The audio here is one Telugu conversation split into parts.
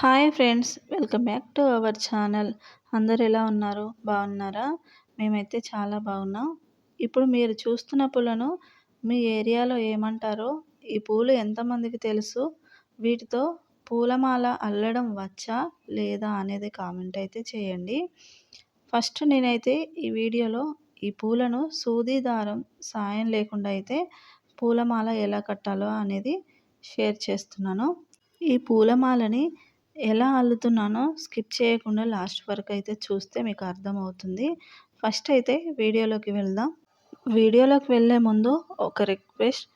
Hi friends welcome back to our channel. అందరు ఎలా ఉన్నారు? బాగున్నారా? మేమైతే చాలా బాగున్నాం. ఇప్పుడు మీరు చూస్తున్న పూలను మీ ఏరియాలో ఏమంటారో ఈ పూలు ఎంతమందికి తెలుసు? వీటితో పూలమాల అల్లడం వచ్చా లేదా అనేది కామెంట్ అయితే చేయండి. ఫస్ట్ నేనైతే ఈ వీడియోలో ఈ పూలను సూది దారం సాయం లేకుండా అయితే పూలమాల ఎలా కట్టాలో అనేది షేర్ చేస్తున్నాను. ఈ పూలమాలని ఎలా అల్లుతున్నానో స్కిప్ చేయకుండా లాస్ట్ వరకు అయితే చూస్తే మీకు అర్థమవుతుంది. ఫస్ట్ అయితే వీడియోలోకి వెళ్దాం. వీడియోలోకి వెళ్ళే ముందు ఒక రిక్వెస్ట్.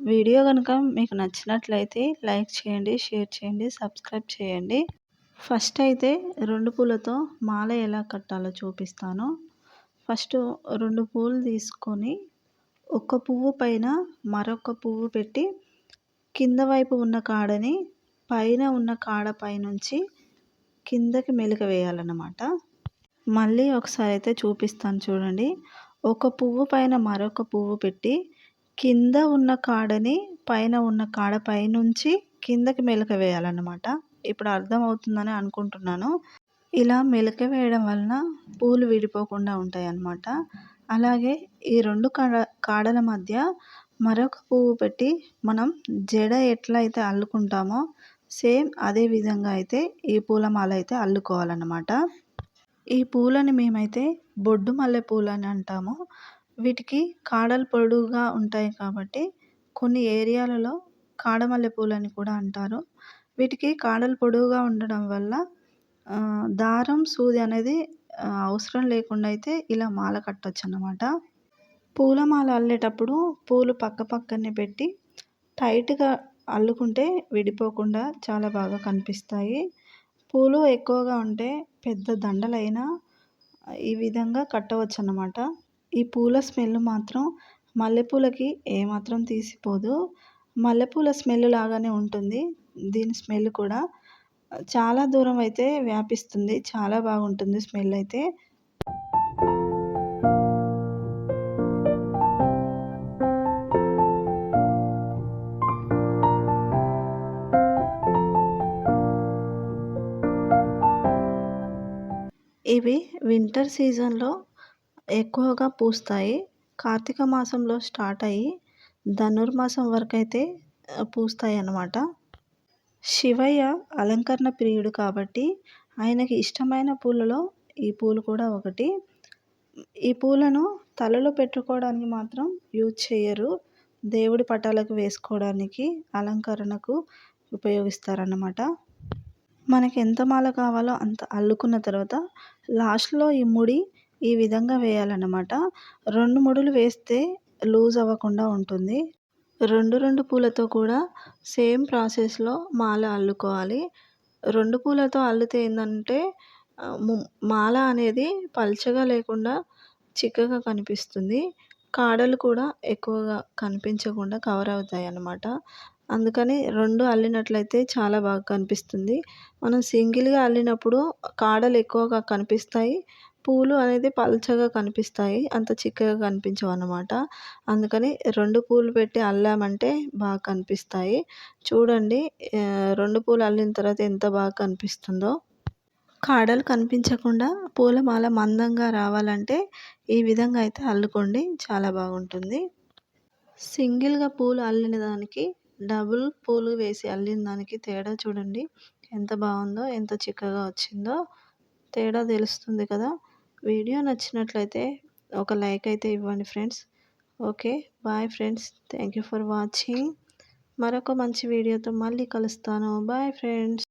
వీడియో కనుక మీకు నచ్చినట్లయితే లైక్ చేయండి షేర్ చేయండి సబ్స్క్రైబ్ చేయండి. ఫస్ట్ అయితే రెండు పూలతో మాల ఎలా కట్టాలో చూపిస్తాను. ఫస్ట్ రెండు పూలు తీసుకొని ఒక పువ్వు పైన మరొక పువ్వు పెట్టి కింద వైపు ఉన్న కాడని పైన ఉన్న కాడ పైనుంచి కిందకి మెలిక వేయాలన్నమాట. మళ్ళీ ఒకసారి అయితే చూపిస్తాను చూడండి. ఒక పువ్వు పైన మరొక పువ్వు పెట్టి కింద ఉన్న కాడని పైన ఉన్న కాడ పైనుంచి కిందకి మెలక వేయాలన్నమాట. ఇప్పుడు అర్థమవుతుందని అనుకుంటున్నాను. ఇలా మెలక వేయడం వలన పూలు విడిపోకుండా ఉంటాయి అన్నమాట అలాగే ఈ రెండు కాడ కాడల మధ్య మరొక పువ్వు పెట్టి మనం జడ ఎట్లా అయితే అల్లుకుంటామో సేమ్ అదే విధంగా అయితే ఈ పూలమాల అయితే అల్లుకోవాలన్నమాట. ఈ పూలని మేమైతే బొడ్డు మల్లె పూలు అని అంటాము. వీటికి కాడలు పొడుగుగా ఉంటాయి కాబట్టి కొన్ని ఏరియాలలో కాడమల్లె పూలు అని కూడా అంటారు. వీటికి కాడలు పొడువుగా ఉండడం వల్ల దారం సూది అనేది అవసరం లేకుండా అయితే ఇలా మాల కట్టచ్చు అన్నమాట పూలమాల అల్లేటప్పుడు పూలు పక్క పక్కనే పెట్టి టైట్గా అల్లుకుంటే విడిపోకుండా చాలా బాగా కనిపిస్తాయి. పూలు ఎక్కువగా ఉంటే పెద్ద దండలైనా ఈ విధంగా కట్టవచ్చు అన్నమాట ఈ పూల స్మెల్ మాత్రం మల్లెపూలకి ఏమాత్రం తీసిపోదు. మల్లెపూల స్మెల్ లాగానే ఉంటుంది. దీని స్మెల్ కూడా చాలా దూరం అయితే వ్యాపిస్తుంది. చాలా బాగుంటుంది స్మెల్ అయితే. ఇవి వింటర్ సీజన్లో ఎక్కువగా పూస్తాయి. కార్తీక మాసంలో స్టార్ట్ అయ్యి ధనుర్మాసం వరకు అయితే పూస్తాయి అన్నమాట శివయ్య అలంకరణ ప్రియుడు కాబట్టి ఆయనకి ఇష్టమైన పూలలో ఈ పూలు కూడా ఒకటి. ఈ పూలను తలలో పెట్టుకోవడానికి మాత్రం యూజ్ చేయరు దేవుడి పటాలకు వేసుకోవడానికి అలంకరణకు ఉపయోగిస్తారన్నమాట. మనకి ఎంత మాల కావాలో అంత అల్లుకున్న తర్వాత లాస్ట్లో ఈ ముడి ఈ విధంగా వేయాలన్నమాట. రెండు ముడులు వేస్తే లూజ్ అవ్వకుండా ఉంటుంది. రెండు రెండు పూలతో కూడా సేమ్ ప్రాసెస్లో మాల అల్లుకోవాలి. రెండు పూలతో అల్లితే ఏంటంటే మాల అనేది పల్చగా లేకుండా చిక్కగా కనిపిస్తుంది. కాడలు కూడా ఎక్కువగా కనిపించకుండా కవర్ అవుతాయి అన్నమాట అందుకని రెండు అల్లినట్లయితే చాలా బాగా కనిపిస్తుంది. మనం సింగిల్గా అల్లినప్పుడు కాడలు ఎక్కువగా కనిపిస్తాయి. పూలు అనేది పల్చగా కనిపిస్తాయి. అంత చిక్కగా కనిపించవు అన్నమాట అందుకని రెండు పూలు పెట్టి అల్లామంటే బాగా కనిపిస్తాయి. చూడండి రెండు పూలు అల్లిన తర్వాత ఎంత బాగా కనిపిస్తుందో. కాడలు కనిపించకుండా పూలమాల మందంగా రావాలంటే ఈ విధంగా అయితే అల్లుకోండి. చాలా బాగుంటుంది. సింగిల్గా పూలు అల్లిన దానికి డబుల్ పూలు వేసి అల్లిన దానికి తేడా చూడండి. ఎంత బాగుందో ఎంత చిక్కగా వచ్చిందో తేడా తెలుస్తుంది కదా. వీడియో నచ్చినట్లయితే ఒక లైక్ అయితే ఇవ్వండి friends. Okay bye friends. Thank you for watching. మరొక మంచి వీడియోతో మళ్ళీ కలుస్తాను. Bye friends.